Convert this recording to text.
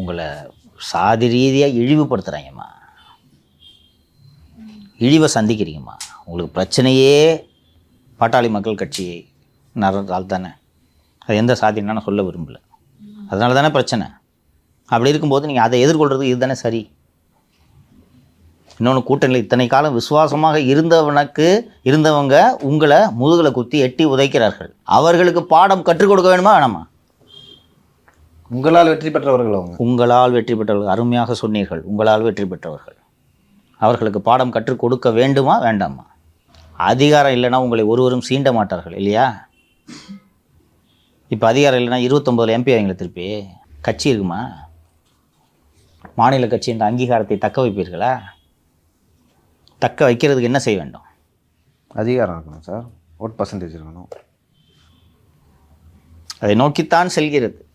உங்களை சாதி ரீதியாக இழிவுபடுத்துகிறாங்கம்மா இழிவை சந்திக்கிறீங்கம்மா. உங்களுக்கு பிரச்சனையே பாட்டாளி மக்கள் கட்சி நடந்தால் தானே. அது எந்த சாதின்னு நான் சொல்ல விரும்பல. அதனால தானே பிரச்சனை. அப்படி இருக்கும்போது நீங்கள் அதை எதிர்கொள்கிறது இதுதானே சரி. இன்னொன்று கூட்டணியில் இத்தனை காலம் விசுவாசமாக இருந்தவனுக்கு இருந்தவங்க உங்களை முதுகில் குத்தி எட்டி உதைக்கிறார்கள். அவர்களுக்கு பாடம் கற்றுக் கொடுக்க வேணுமா வேணாமா? உங்களால் வெற்றி பெற்றவர்கள் அவங்க. உங்களால் வெற்றி பெற்றவர்கள். அருமையாக சொன்னீர்கள். உங்களால் வெற்றி பெற்றவர்கள். அவர்களுக்கு பாடம் கற்றுக் கொடுக்க வேண்டுமா வேண்டாமா? அதிகாரம் இல்லைன்னா உங்களை ஒருவரும் சீண்ட மாட்டார்கள் இல்லையா? இப்போ அதிகாரம் இல்லைன்னா இருபத்தொம்போதில் எம்பி ஆவீங்களா திருப்பி. கட்சி இருக்குமா? மாநில கட்சியின் அங்கீகாரத்தை தக்க வைப்பீர்களா? தக்க வைக்கிறதுக்கு என்ன செய்ய வேண்டும்? அதிகாரம் இருக்கணும் சார். ஓட் பர்சன்டேஜ் இருக்கணும். அதை நோக்கித்தான் செல்கிறது.